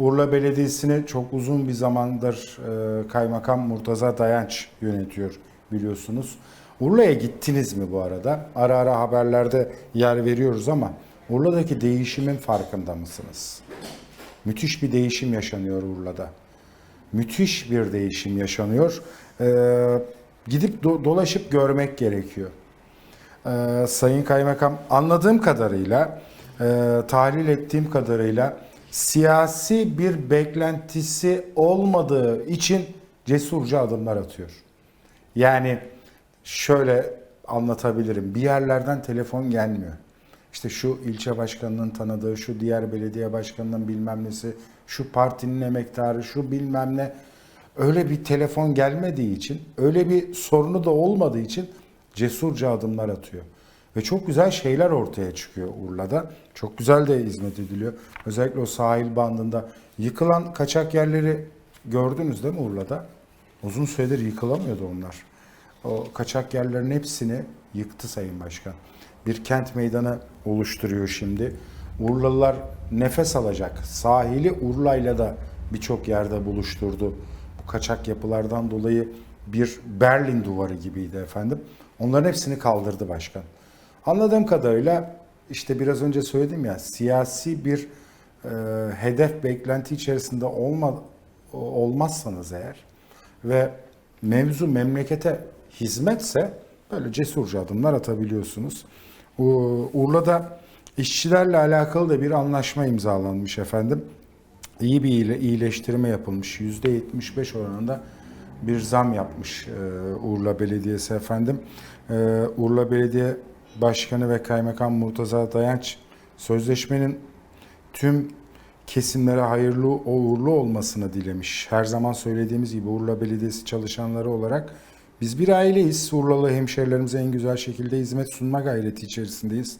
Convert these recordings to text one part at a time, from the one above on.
Urla Belediyesi'ni çok uzun bir zamandır e, Kaymakam Murtaza Dayanç yönetiyor biliyorsunuz. Urla'ya gittiniz mi bu arada? Ara ara haberlerde yer veriyoruz ama Urla'daki değişimin farkında mısınız? Müthiş bir değişim yaşanıyor Urla'da. Müthiş bir değişim yaşanıyor. Ee, gidip do- dolaşıp görmek gerekiyor. Ee, Sayın Kaymakam anladığım kadarıyla, e, tahlil ettiğim kadarıyla siyasi bir beklentisi olmadığı için cesurca adımlar atıyor. Yani şöyle anlatabilirim. Bir yerlerden telefon gelmiyor. İşte şu ilçe başkanının tanıdığı, şu diğer belediye başkanının bilmem nesi, şu partinin emektarı, şu bilmem ne. Öyle bir telefon gelmediği için, öyle bir sorunu da olmadığı için cesurca adımlar atıyor. Ve çok güzel şeyler ortaya çıkıyor Urla'da. Çok güzel de hizmet ediliyor. Özellikle o sahil bandında yıkılan kaçak yerleri gördünüz değil mi Urla'da? Uzun süredir yıkılamıyordu onlar. O kaçak yerlerin hepsini yıktı Sayın Başkan. Bir kent meydanı oluşturuyor şimdi. Urlalılar nefes alacak. Sahili Urla'yla da birçok yerde buluşturdu. Bu kaçak yapılardan dolayı bir Berlin duvarı gibiydi efendim. Onların hepsini kaldırdı başkan. Anladığım kadarıyla işte biraz önce söyledim ya siyasi bir e, hedef beklenti içerisinde olma, olmazsanız eğer ve mevzu memlekete hizmetse böyle cesurca adımlar atabiliyorsunuz. Urla'da işçilerle alakalı da bir anlaşma imzalanmış efendim. İyi bir iyile- iyileştirme yapılmış. %75 oranında bir zam yapmış e, Urla Belediyesi efendim. E, Urla Belediye Başkanı ve Kaymakam Murtaza Dayanç sözleşmenin tüm kesimlere hayırlı uğurlu olmasını dilemiş. Her zaman söylediğimiz gibi Urla Belediyesi çalışanları olarak biz bir aileyiz. Urlalı hemşerilerimize en güzel şekilde hizmet sunma gayreti içerisindeyiz.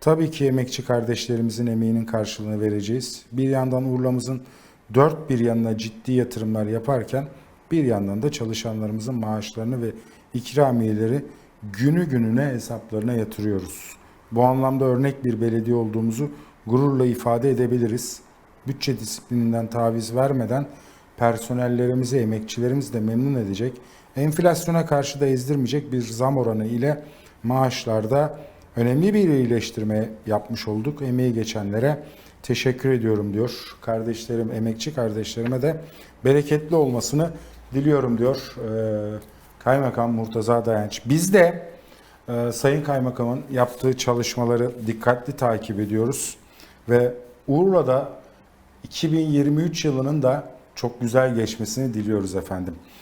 Tabii ki emekçi kardeşlerimizin emeğinin karşılığını vereceğiz. Bir yandan Urla'mızın dört bir yanına ciddi yatırımlar yaparken bir yandan da çalışanlarımızın maaşlarını ve ikramiyeleri günü gününe hesaplarına yatırıyoruz. Bu anlamda örnek bir belediye olduğumuzu gururla ifade edebiliriz. Bütçe disiplininden taviz vermeden personellerimizi, emekçilerimizi de memnun edecek, enflasyona karşı da ezdirmeyecek bir zam oranı ile maaşlarda önemli bir iyileştirme yapmış olduk. Emeği geçenlere teşekkür ediyorum diyor. Kardeşlerim, emekçi kardeşlerime de bereketli olmasını diliyorum diyor Ee, Kaymakam Murtaza Dayanç. Biz de e, Sayın Kaymakam'ın yaptığı çalışmaları dikkatli takip ediyoruz ve Urla'da 2023 yılının da çok güzel geçmesini diliyoruz efendim.